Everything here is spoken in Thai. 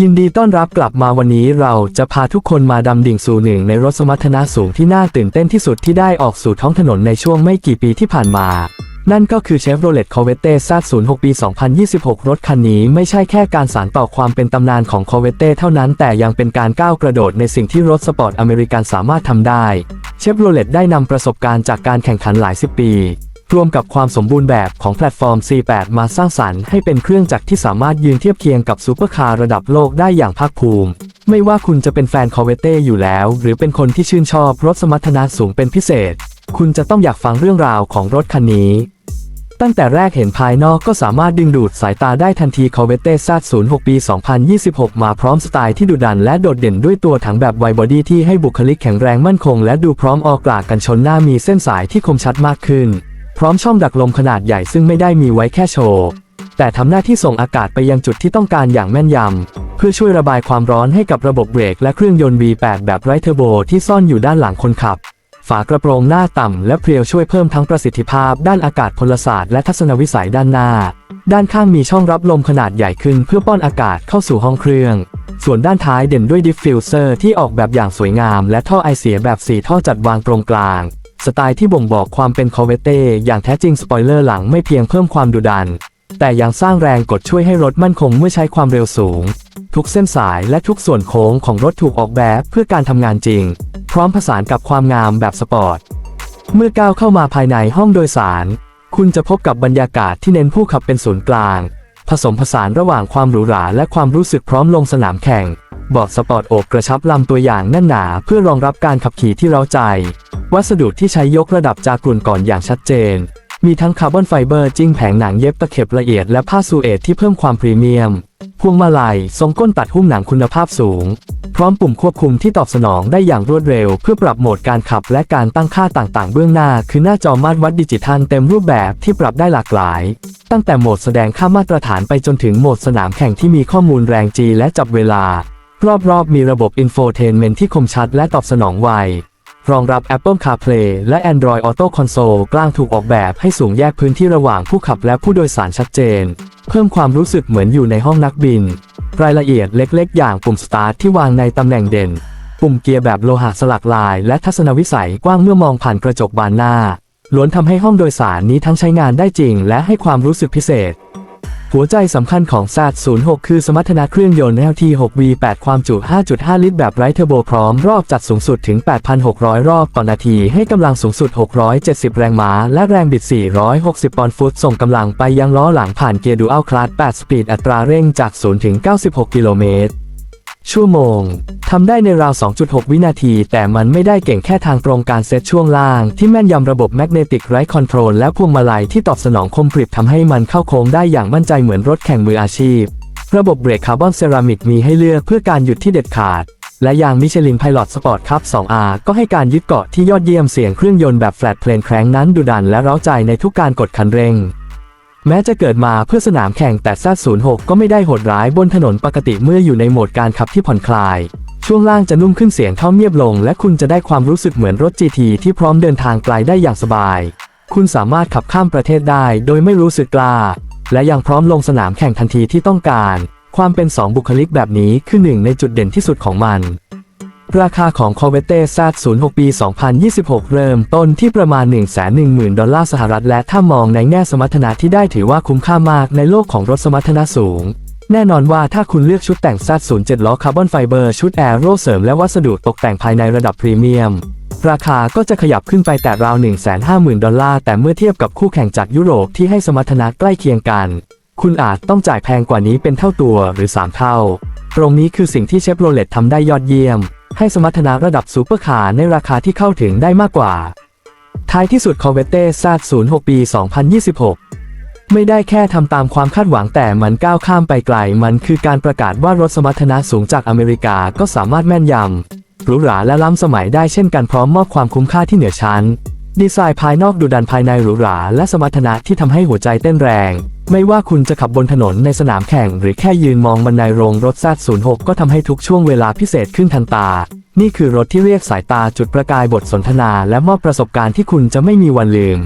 ยินดีต้อนรับกลับมาวันนี้เราจะพาทุกคนมาดำดิ่งสู่หนึ่งในรถสมรรถนะสูงที่น่าตื่นเต้นที่สุดที่ได้ออกสู่ท้องถนนในช่วงไม่กี่ปีที่ผ่านมา นั่นก็คือ Chevrolet Corvette Z06 ปี 2026 รถคันนี้ไม่ใช่แค่การสานต่อความเป็นตำนานของ Corvette เท่านั้นแต่ยังเป็นการก้าวกระโดดในสิ่งที่รถสปอร์ตอเมริกันสามารถทำได้ Chevrolet ได้นำประสบการณ์จากการแข่งขันหลายสิบปี รวมกับความสมบูรณ์แบบของแพลตฟอร์ม C8 มาสร้างสรรค์ให้เป็นเครื่องจักรที่สามารถยืนเทียบเคียงกับซูเปอร์คาร์ระดับโลกได้อย่างภาคภูมิ ไม่ว่าคุณจะเป็นแฟนคอเวเต้อยู่แล้ว หรือเป็นคนที่ชื่นชอบรถสมรรถนะสูงเป็นพิเศษ คุณจะต้องอยากฟังเรื่องราวของรถคันนี้ ตั้งแต่แรกเห็นภายนอกก็สามารถดึงดูดสายตาได้ทันที c o r v e t t e Z06 ปี 2026 มาพร้อมสไตล์ที่ดุดันและโดดเด่นด้วยตัวถังแบบไวบอดี้ที่ให้บุคลิกแข็งแรงมั่นคง และดูพร้อมออกกลากกันชนหน้ามีเส้นสายที่คมชัดมากขึ้น พร้อมช่องดักลมขนาดใหญ่ซึ่งไม่ได้มีไว้แค่โชว์ แต่ทำหน้าที่ส่งอากาศไปยังจุดที่ต้องการอย่างแม่นยำ เพื่อช่วยระบายความร้อนให้กับระบบเบรกและเครื่องยนต์ V8 แบบไร้เทอร์โบที่ซ่อนอยู่ด้านหลังคนขับ ฝากระโปรงหน้าต่ำและเพรียวช่วยเพิ่มทั้งประสิทธิภาพ ด้านอากาศพลศาสตร์และทัศนวิสัยด้านหน้า ด้านข้างมีช่องรับลมขนาดใหญ่ขึ้นเพื่อป้อนอากาศเข้าสู่ห้องเครื่อง ส่วนด้านท้ายเด่นด้วยดิฟฟิวเซอร์ที่ออกแบบอย่างสวยงาม และท่อไอเสียแบบ4ท่อจัดวางตรงกลาง สไตล์ที่บ่งบอกความเป็นคอเวเต้อย่างแท้จริงสปอยเลอร์หลังไม่เพียงเพิ่มความดุดัน แต่ยังสร้างแรงกดช่วยให้รถมั่นคงเมื่อใช้ความเร็วสูง ทุกเส้นสายและทุกส่วนโค้งของรถถูกออกแบบเพื่อการทำงานจริง พร้อมผสานกับความงามแบบสปอร์ต เมื่อก้าวเข้ามาภายในห้องโดยสาร คุณจะพบกับบรรยากาศที่เน้นผู้ขับเป็นศูนย์กลาง ผสมผสานระหว่างความหรูหราและความรู้สึกพร้อมลงสนามแข่งเบาะสปอร์ตโอบกระชับลำตัวอย่างแน่นหนา เพื่อรองรับการขับขี่ที่เร้าใจ วัสดุที่ใช้ยกระดับจากกลุ่นก่อนอย่างชัดเจน มีทั้งคาร์บอนไฟเบอร์จิ้งแผงหนังเย็บตะเข็บละเอียดและผ้าสูเอทที่เพิ่มความพรีเมียม พวงมาลัยทรงก้นตัดหุ้มหนังคุณภาพสูง พร้อมปุ่มควบคุมที่ตอบสนองได้อย่างรวดเร็ว เพื่อปรับโหมดการขับและการตั้งค่าต่างๆ เบื้องหน้า คือหน้าจอมาตรวัดดิจิทัลเต็มรูปแบบที่ปรับได้หลากหลาย ตั้งแต่โหมดแสดงค่ามาตรฐานไปจนถึงโหมดสนามแข่งที่มีข้อมูลแรง G และจับเวลารอบๆมีระบบอินโฟเทนเมนที่คมชัดและตอบสนองไว รองรับ Apple CarPlay และ Android Auto Console กลางถูกออกแบบให้สูงแยกพื้นที่ระหว่างผู้ขับและผู้โดยสารชัดเจน เพิ่มความรู้สึกเหมือนอยู่ในห้องนักบิน รายละเอียดเล็กๆ อย่างปุ่ม Start ที่วางในตำแหน่งเด่น ปุ่มเกียร์แบบโลหะสลักลาย และทัศนวิสัยกว้างเมื่อมองผ่านกระจกบานหน้าล้วนทำให้ห้องโดยสารนี้ทั้งใช้งานได้จริง และให้ความรู้สึกพิเศษ หัวใจสำคัญของ z 06 คือสมรรถนะเครื่องยนต์ LT6V8 ความจุ 5.5 ลิตร แบบไร้เทอร์โบพร้อมรอบจัดสูงสุดถึง 8,600 รอบต่อนาที ให้กำลังสูงสุด 670 แรงม้า และแรงบิด 460 ปอนด์ฟุต ส่งกำลังไปยังล้อหลังผ่านเกียร์ดูอัลคลาส8สปีดอัตราเร่งจาก 0 ถึง 96 กิโลเมตร ชั่วโมง ทำได้ในราว 2.6 วินาที แต่มันไม่ได้เก่งแค่ทางตรงการเซตช่วงล่าง ที่แม่นยำระบบแมกเนติกไรคอนโทรลและพวงมาลัยที่ตอบสนองคมกริบทำให้มันเข้าโค้งได้อย่างมั่นใจเหมือนรถแข่งมืออาชีพ ระบบเบรกคาร์บอนเซรามิกมีให้เลือกเพื่อการหยุดที่เด็ดขาด และยางมิชลินไพลอตสปอร์ตคัพ 2R ก็ให้การยึดเกาะที่ยอดเยี่ยมเสียงเครื่องยนต์แบบแฟลตเพลนแครงนั้นดุดันและเร้าใจในทุกการกดคันเร่ง แม้จะเกิดมาเพื่อสนามแข่งแต่ซ06 ก็ไม่ได้โหดร้ายบนถนนปกติเมื่ออยู่ในโหมดการขับที่ผ่อนคลาย ช่วงล่างจะนุ่มขึ้นเสียงเท่าเงียบลง และคุณจะได้ความรู้สึกเหมือนรถ GT ที่พร้อมเดินทางไกลได้อย่างสบาย คุณสามารถขับข้ามประเทศได้โดยไม่รู้สึกกล้า และยังพร้อมลงสนามแข่งทันทีที่ต้องการ ความเป็น 2 บุคลิกแบบนี้คือหนึ่งในจุดเด่นที่สุดของมัน ราคาของ Corvette Z06 ปี 2026 เริ่มต้นที่ประมาณ 110,000 ดอลลาร์สหรัฐ และถ้ามองในแง่สมรรถนะที่ได้ถือว่าคุ้มค่ามากในโลกของรถสมรรถนะสูง แน่นอนว่าถ้าคุณเลือกชุดแต่ง Z07 ล้อคาร์บอนไฟเบอร์ชุดแอโรเสริมและวัสดุตกแต่งภายในระดับพรีเมียม ราคาก็จะขยับขึ้นไปแต่ราว 150,000 ดอลลาร์ แต่เมื่อเทียบกับคู่แข่งจากยุโรปที่ให้สมรรถนะใกล้เคียงกัน คุณอาจต้องจ่ายแพงกว่านี้เป็นเท่าตัวหรือ 3 เท่า ตรงนี้คือสิ่งที่เชฟโรเลตทำได้ยอดเยี่ยม ให้สมรรถนะระดับซูเปอร์คาร์ในราคาที่เข้าถึงได้มากกว่า ท้ายที่สุด Corvette Z06 ปี 2026 ไม่ได้แค่ทำตามความคาดหวังแต่มันก้าวข้ามไปไกล มันคือการประกาศว่ารถสมรรถนะสูงจากอเมริกาก็สามารถแม่นยำหรูหราและล้ำสมัยได้เช่นกันพร้อมมอบความคุ้มค่าที่เหนือชั้น ดีไซน์ภายนอกดูดันภายในหรูหราและสมรรถนะที่ทำให้หัวใจเต้นแรง ไม่ว่าคุณจะขับบนถนนในสนามแข่ง หรือแค่ยืนมองบนในโรงรถ Z06 ก็ทำให้ทุกช่วงเวลาพิเศษขึ้นทันตา นี่คือรถที่เรียกสายตาจุดประกายบทสนทนา และมอบประสบการณ์ที่คุณจะไม่มีวันลืม